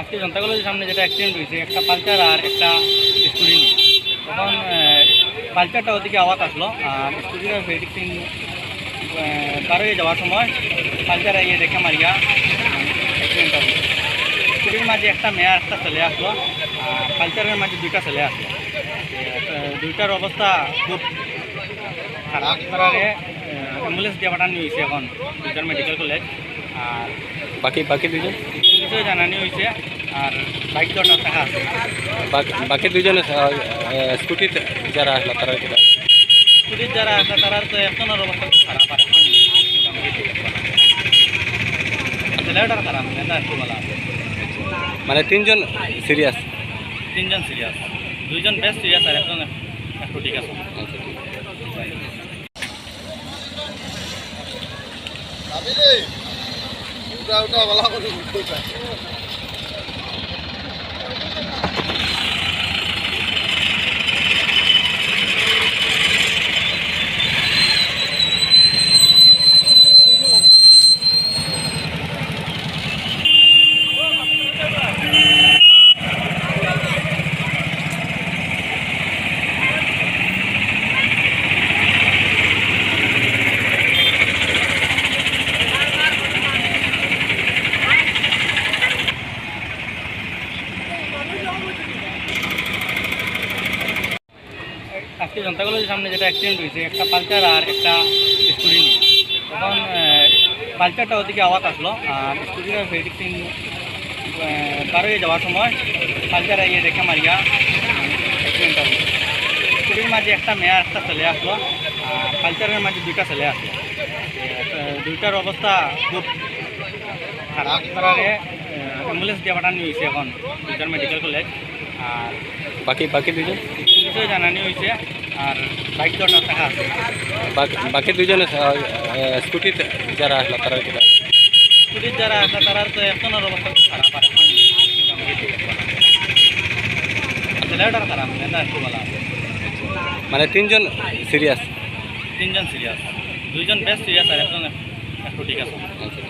আজকে জনতা কলেজের সামনে যেটা অ্যাক্সিডেন্ট হয়েছে, একটা পালচার আর একটা স্কুটি তখন পালচারটা ওদিকে আওয়াজ আসলো, আর স্কুটিটা ভেরিটিং পার যাওয়ার সময় পালচার এগিয়ে দেখে মারিয়া অ্যাক্সিডেন্টটা হলো। স্কুটির মাঝে একটা মেয়ে একটা ছেলে আসলো, আর পালচারের মাঝে দুইটা ছেলে আসলো। দুইটার অবস্থা খুব খারাপ। করারে অ্যাম্বুলেন্স দিয়ে পাঠানো হয়েছে এখন দুইটার মেডিকেল কলেজ আর বাকি বাকি দুজন পুলিশে জানানি হয়েছে আর বাইক দরকার থাকা আছে। বাকি- দুজনে স্কুটিতে যারা আসলো তারা পুলিশ যারা আছে তারা তো এখনের অবস্থা খুব খারাপ আর এখন। ছেলেটার খারাপ এটা একটু বলা মানে তিনজন সিরিয়াস তিনজন সিরিয়াস দুইজন বেশ সিরিয়াস আর একজন একটু ঠিক আছে। ওটা ওটা বলা করে আজকে জনতা কলেজের সামনে যেটা অ্যাক্সিডেন্ট হয়েছে, একটা পালচার আর একটা স্কুটি তখন পালচারটা ওদিকে আওয়াজ আসলো, আর স্কুটিটা ভেরিটিং পার হয়ে যাওয়ার সময় পালচার এগিয়ে দেখে মারিয়া অ্যাক্সিডেন্টটা স্কুটির মাঝে একটা মেয়ে একটা ছেলে আসলো, আর পালচারের মাঝে দুইটা ছেলে আসলো। দুইটার অবস্থা খুব খারাপ। করারে অ্যাম্বুলেন্স দিয়ে পাঠানো হয়েছে এখন, দুইটার মেডিকেল কলেজ আর বাকি বাকি দুজন কিছু জানানি হয়েছে আর বাইক দরকার থাকা বাকি দুজন স্কুটি যারা আসলো তারা স্কুটির যারা আসলো তারা তো এখনের অবস্থা খারাপ আর ছেলেটার আচ্ছা, খারাপ একটু বলা মানে তিনজন সিরিয়াস তিনজন সিরিয়াস দুজন বেশ সিরিয়াস আর একজন একটু ঠিক আছে। আচ্ছা,